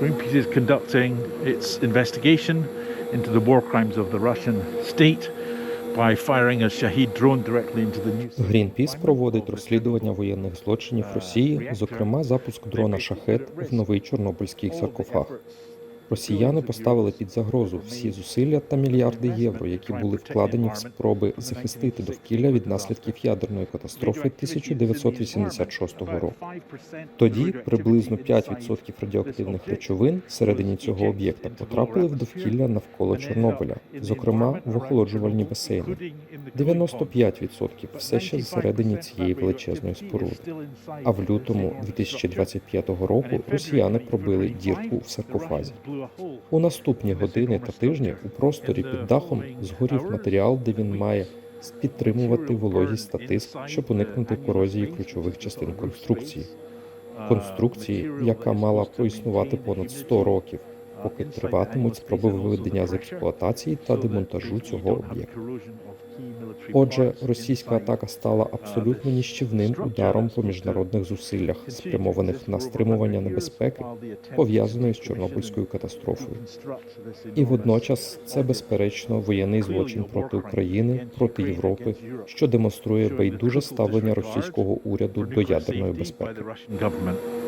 Greenpeace is conducting its investigation into the war crimes of the Russian state by firing a Shahid drone directly into the news. Грінпіс проводить розслідування воєнних злочинів Росії, зокрема запуск дрона Шахет в новий чорнобильський саркофаг. Росіяни поставили під загрозу всі зусилля та мільярди євро, які були вкладені в спроби захистити довкілля від наслідків ядерної катастрофи 1986 року. Тоді приблизно 5% радіоактивних речовин всередині цього об'єкта потрапили в довкілля навколо Чорнобиля, зокрема в охолоджувальні басейни. 95% все ще всередині цієї величезної споруди. А в лютому 2025 року росіяни пробили дірку в саркофазі. У наступні години та тижні у просторі під дахом згорів матеріал, де він має підтримувати вологість та тиск, щоб уникнути корозії ключових частин конструкції. Конструкції, яка мала проіснувати понад 100 років, поки триватимуть спроби виведення з експлуатації та демонтажу цього об'єкту. Отже, російська атака стала абсолютно ніщівним ударом по міжнародних зусиллях, спрямованих на стримування небезпеки, пов'язаної з Чорнобильською катастрофою. І водночас це безперечно воєнний злочин проти України, проти Європи, що демонструє байдуже ставлення російського уряду до ядерної безпеки.